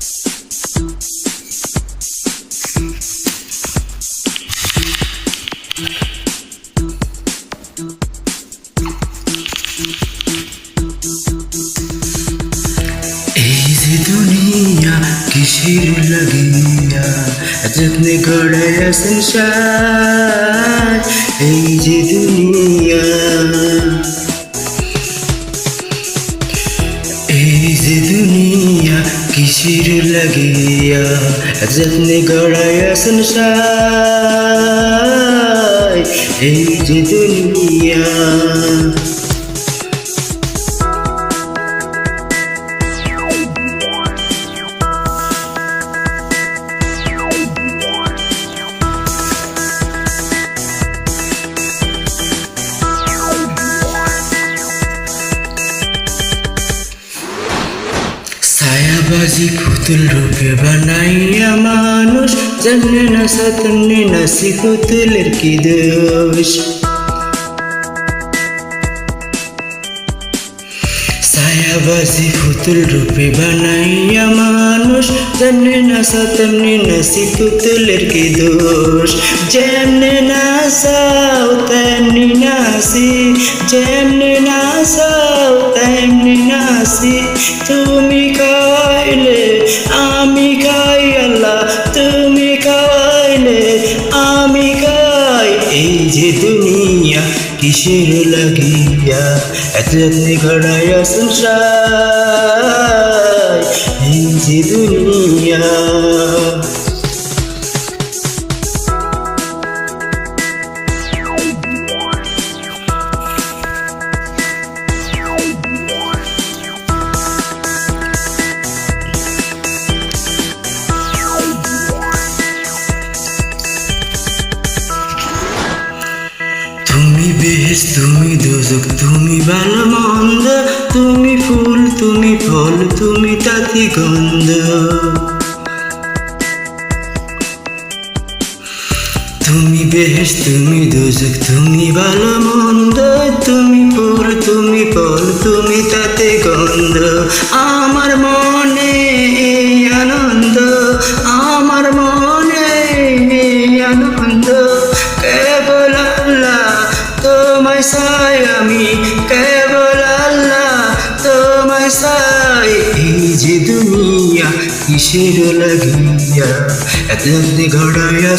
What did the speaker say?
এই যে দুনিয়া কিসের লাগিয়া যত্নে গড়াইয়া সংসার এই যে কিসের লাগিয়া যত্নে গড়াইয়া সংসার এই যে দুনিয়া ছায়াবাজি পুতুল রূপে বানাইয়া মানুষ জানে না সতনে নাসি পুতুলের কি দোষ। ছায়াবাজি পুতুল রূপে বানাইয়া মানুষ জানে না সতনে নাসি পুতুলের কি দোষ। যেমনে নাসাও তেমনি নাসি যেমনি নাসাও তেমনি নাসি তুমি এই যে দুনিয়া কিসের লাগিয়া? এত ঘড়াইয়া সংসার এই যে দুনিয়া। তুমি বেশ, তুমি দোজক, তুমি ভালো মন্দ তুমি ফুল, তুমি ফল, তুমি তাতি গন্ধ। তুমি বেশ, তুমি দোজক, তুমি ভালো মন্দ তুমি ফুল, তুমি ফল, তুমি তাতে গন্ধ। সাই আমি কেবল আল্লাহ তোমায় সাই এই যে দুনিয়া কিসের লাগিয়া এত ঘড়াইয়া